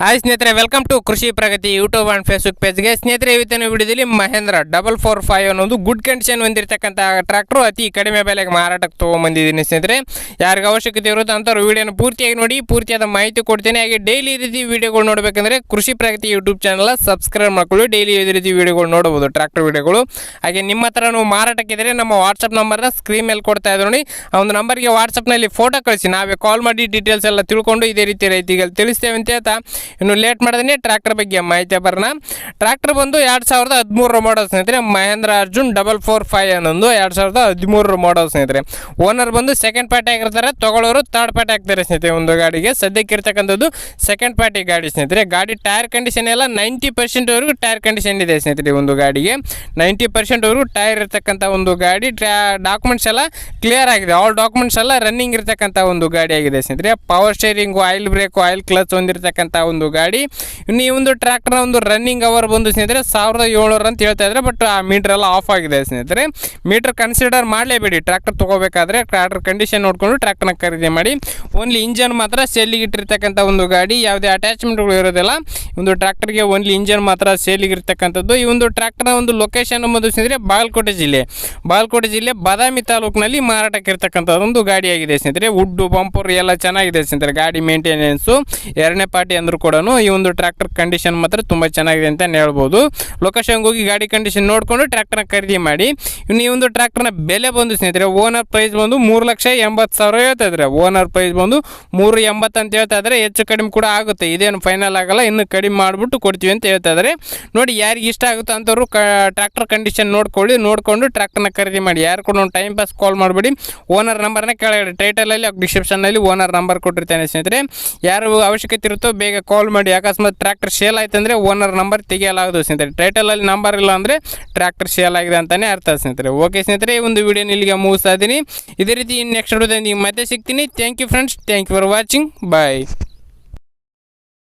Hi ಸ್ನೇಹಿತರೆ welcome to Krishi Pragati YouTube and Facebook ಪೇಜ್ಗೆ ಸ್ನೇಹಿತರೆ, ಇವತ್ತಿನ ವಿಡಿಯೋದಲ್ಲಿ ಮಹೇಂದ್ರ ಡಬಲ್ ಫೋರ್ ಫೈವ್ ಅನ್ನೋದು ಗುಡ್ ಕಂಡೀಷನ್ ಹೊಂದಿರತಕ್ಕಂಥ ಟ್ರ್ಯಾಕ್ಟ್ರು ಅತಿ ಕಡಿಮೆ ಬೆಲೆಗೆ ಮಾರಾಟಕ್ಕೆ ತೊಗೊಂಬಂದಿದ್ದೀನಿ ಸ್ನೇಹಿತರೆ. ಯಾರಿಗೆ ಅವಶ್ಯಕತೆ ಇರುತ್ತೆ ಅಂಥವ್ರು ವಿಡಿಯೋನ ಪೂರ್ತಿಯಾಗಿ ನೋಡಿ, ಪೂರ್ತಿಯಾದ ಮಾಹಿತಿ ಕೊಡ್ತೀನಿ. ಹಾಗೆ ಡೈಲಿ ರೀತಿ ವಿಡಿಯೋಗಳು ನೋಡಬೇಕಂದ್ರೆ Krishi Pragati YouTube channel subscribe ಮಾಡ್ಕೊಳ್ಳಿ. ಡೈಲಿ ಇದೇ ರೀತಿ ವಿಡಿಯೋಗಳು ನೋಡಬಹುದು ಟ್ರ್ಯಾಕ್ಟರ್ ವಿಡಿಯೋಗಳು. ಹಾಗೆ ನಿಮ್ಮ ಹತ್ರ ನೀವು ಮಾರಾಟಕ್ಕಿದ್ರೆ ನಮ್ಮ ವಾಟ್ಸಪ್ ನಂಬರ್ನ ಸ್ಕ್ರೀನ್ ಮೇಲೆ ಕೊಡ್ತಾ ಇದ್ರು ನೋಡಿ, ಆ ಒಂದು ನಂಬರ್ಗೆ ವಾಟ್ಸಪ್ನಲ್ಲಿ ಫೋಟೋ ಕಳಿಸಿ. ನಾವೇ ಕಾಲ್ ಮಾಡಿ ಡೀಟೇಲ್ಸ್ ಎಲ್ಲ ತಿಳ್ಕೊಂಡು ಇದೇ ರೀತಿ ರೈತಿಗೆ ತಿಳಿಸ್ತೇವೆ ಅಂತ ಹೇಳ್ತಾ. ಇನ್ನು ಲೇಟ್ ಮಾಡಿದ್ರೆ ಟ್ರ್ಯಾಕ್ಟರ್ ಬಗ್ಗೆ ಮಾಹಿತಿ ಬರೋಣ. ಟ್ರ್ಯಾಕ್ಟರ್ ಬಂದು ಎರಡು ಸಾವಿರದ ಹದಿಮೂರರ ಮಾಡಲ್ ಸ್ನೇಹಿತರೆ, Mahindra Arjun double four five ಅನ್ನೊಂದು ಎರಡು ಸಾವಿರದ ಹದಿಮೂರು ಮಾಡಲ್ ಸ್ನೇಹಿತರೆ. ಓನರ್ ಬಂದು ಸೆಕೆಂಡ್ ಪಾರ್ಟಿ ಆಗಿರ್ತಾರೆ, ತಗೊಳ್ಳೋರು ಥರ್ಡ್ ಪಾರ್ಟಿ ಆಗ್ತಾರೆ ಸ್ನೇಹಿತರೆ ಒಂದು ಗಾಡಿಗೆ. ಸದ್ಯಕ್ಕೆ ಇರ್ತಕ್ಕಂಥದ್ದು ಸೆಕೆಂಡ್ ಪಾರ್ಟಿ ಗಾಡಿ ಸ್ನೇಹಿತರೆ. ಗಾಡಿ ಟೈರ್ ಕಂಡೀಷನ್ ಎಲ್ಲ ನೈಂಟಿ ಪರ್ಸೆಂಟ್ವರೆಗೂ ಟೈರ್ ಕಂಡೀಷನ್ ಇದೆ ಸ್ನೇಹಿತರೆ ಒಂದು ಗಾಡಿಗೆ. ನೈಂಟಿ ಪರ್ಸೆಂಟ್ವರೆಗೂ ಟೈರ್ ಇರ್ತಕ್ಕಂಥ ಒಂದು ಗಾಡಿ ಡಾಕ್ಯುಮೆಂಟ್ಸ್ ಎಲ್ಲ ಕ್ಲಿಯರ್ ಆಗಿದೆ. ಆಲ್ ಡಾಕ್ಯುಮೆಂಟ್ಸ್ ಎಲ್ಲ ರನ್ನಿಂಗ್ ಇರ್ತಕ್ಕಂಥ ಒಂದು ಗಾಡಿ ಆಗಿದೆ ಸ್ನೇಹಿತರೆ. Power steering oil brake oil clutch ಹೊಂದಿರತಕ್ಕಂಥ ಗಾಡಿ. ಇನ್ನು ಈ ಒಂದು ಟ್ರ್ಯಾಕ್ಟರ್ನ ಒಂದು ರನ್ನಿಂಗ್ ಅವರ್ ಬಂದು ಸ್ನೇಹಿತರೆ, ಸಾವಿರದ ಏಳ್ನೂರು ಅಂತ ಹೇಳ್ತಾ ಇದ್ದಾರೆ ಬಟ್ ಆ ಮೀಟರ್ ಎಲ್ಲ ಆಫ್ ಆಗಿದೆ ಸ್ನೇಹಿತರೆ. ಮೀಟರ್ ಕನ್ಸಿಡರ್ ಮಾಡಲೇಬೇಡಿ. ಟ್ರ್ಯಾಕ್ಟರ್ ತೊಗೋಬೇಕಾದ್ರೆ ಟ್ರ್ಯಾಕ್ಟರ್ ಕಂಡೀಷನ್ ನೋಡಿಕೊಂಡು ಟ್ರ್ಯಾಕ್ಟರ್ನ ಖರೀದಿ ಮಾಡಿ. ಓನ್ಲಿ ಇಂಜನ್ ಮಾತ್ರ ಸೆಲ್ಲಿಗೆ ಇಟ್ಟಿರ್ತಕ್ಕಂಥ ಒಂದು ಗಾಡಿ, ಯಾವುದೇ ಅಟ್ಯಾಚ್ಮೆಂಟ್ಗಳು ಇರೋದಿಲ್ಲ. ಒಂದು ಟ್ರ್ಯಾಕ್ಟರ್ಗೆ ಓನ್ಲಿ ಇಂಜನ್ ಮಾತ್ರ ಸೇಲಿಗಿರ್ತಕ್ಕಂಥದ್ದು ಈ ಒಂದು ಟ್ರ್ಯಾಕ್ಟರ್ನ ಒಂದು ಲೊಕೇಶನ್ ಎಂಬುದು ಸ್ನೇಹಿತರೆ ಬಾಗಲಕೋಟೆ ಜಿಲ್ಲೆ. ಬಾಗಲಕೋಟೆ ಜಿಲ್ಲೆ ಬಾದಾಮಿ ತಾಲೂಕಿನಲ್ಲಿ ಮಾರಾಟಕ್ಕೆ ಇರ್ತಕ್ಕಂಥದ್ದು ಒಂದು ಗಾಡಿಯಾಗಿದೆ ಸ್ನೇಹಿತರೆ. ವುಡ್ಡು ಬಂಪರ್ ಎಲ್ಲ ಚೆನ್ನಾಗಿದೆ ಸ್ನೇಹಿತರೆ. ಗಾಡಿ ಮೇಂಟೆನೆನ್ಸು ಎರಡನೇ ಪಾರ್ಟಿ ಅಂದರೂ ಕೂಡ ಈ ಒಂದು ಟ್ರ್ಯಾಕ್ಟರ್ ಕಂಡೀಷನ್ ಮಾತ್ರ ತುಂಬ ಚೆನ್ನಾಗಿದೆ ಅಂತ ಹೇಳ್ಬೋದು. ಲೊಕೇಶನ್ಗೆ ಹೋಗಿ ಗಾಡಿ ಕಂಡೀಷನ್ ನೋಡಿಕೊಂಡು ಟ್ರ್ಯಾಕ್ಟರ್ನ ಖರೀದಿ ಮಾಡಿ. ಇನ್ನು ಈ ಒಂದು ಟ್ರ್ಯಾಕ್ಟರ್ನ ಬೆಲೆ ಬಂದು ಸ್ನೇಹಿತರೆ ಓನರ್ ಪ್ರೈಸ್ ಬಂದು ಮೂರು ಲಕ್ಷ ಎಂಬತ್ತು ಸಾವಿರ ಹೇಳ್ತಾ ಓನರ್ ಪ್ರೈಸ್ ಬಂದು ಮೂರು ಎಂಬತ್ತು ಅಂತ ಹೇಳ್ತಾ ಇದ್ದಾರೆ. ಹೆಚ್ಚು ಕಡಿಮೆ ಕೂಡ ಆಗುತ್ತೆ. ಇದೇನು ಫೈನಲ್ ಆಗಲ್ಲ. ಇನ್ನು ಕಡಿಮೆ ಮಾಡಿಬಿಟ್ಟು ಕೊಡ್ತೀವಿ ಅಂತ ಹೇಳ್ತಾ ಇದ್ದಾರೆ ನೋಡಿ ಯಾರಿಗೆ ಇಷ್ಟ ಆಗುತ್ತೋ ಅಂಥವ್ರು ಕ ಟ್ರ್ಯಾಕ್ಟರ್ ಕಂಡೀಷನ್ ನೋಡ್ಕೊಳ್ಳಿ, ನೋಡಿಕೊಂಡು ಟ್ರ್ಯಾಕ್ಟರ್ನ ಖರೀದಿ ಮಾಡಿ. ಯಾರು ಕೂಡ ಒಂದು ಟೈಮ್ ಪಾಸ್ ಕಾಲ್ ಮಾಡಬೇಡಿ. ಓನರ್ ನಂಬರ್ನ ಕೆಳಗಡೆ ಟೈಟಲಲ್ಲಿ ಡಿಸ್ಕ್ರಿಪ್ಷನ್ನಲ್ಲಿ ಓನರ್ ನಂಬರ್ ಕೊಟ್ಟಿರ್ತಾನೆ ಸ್ನೇಹಿತರೆ. ಯಾರು ಅವಶ್ಯಕತೆ ಇರುತ್ತೋ ಬೇಗ ಕಾಲ್ ಮಾಡಿ. ಅಕಸ್ಮಾತ್ ಟ್ರ್ಯಾಕ್ಟರ್ ಸೇಲ್ ಆಯ್ತು ಅಂದರೆ ಓನರ್ ನಂಬರ್ ತೆಗೆಯಲಾಗದು ಸ್ನೇಹಿತರೆ. ಟೈಟಲಲ್ಲಿ ನಂಬರ್ ಇಲ್ಲ ಅಂದರೆ ಟ್ರ್ಯಾಕ್ಟರ್ ಸೇಲ್ ಆಗಿದೆ ಅಂತಲೇ ಅರ್ಥ ಸ್ನೇಹಿತರೆ. ಓಕೆ ಸ್ನೇಹಿತರೆ, ಈ ಒಂದು ವಿಡಿಯೋನ ಇಲ್ಲಿಗೆ ಮುಗಿಸ್ತಾ ಇದ್ದೀನಿ. ಇದೇ ರೀತಿ ನೆಕ್ಸ್ಟ್ ವಿಡಿಯೋದಲ್ಲಿ ಮತ್ತೆ ಸಿಗ್ತೀನಿ. Thank you friends thank you for watching bye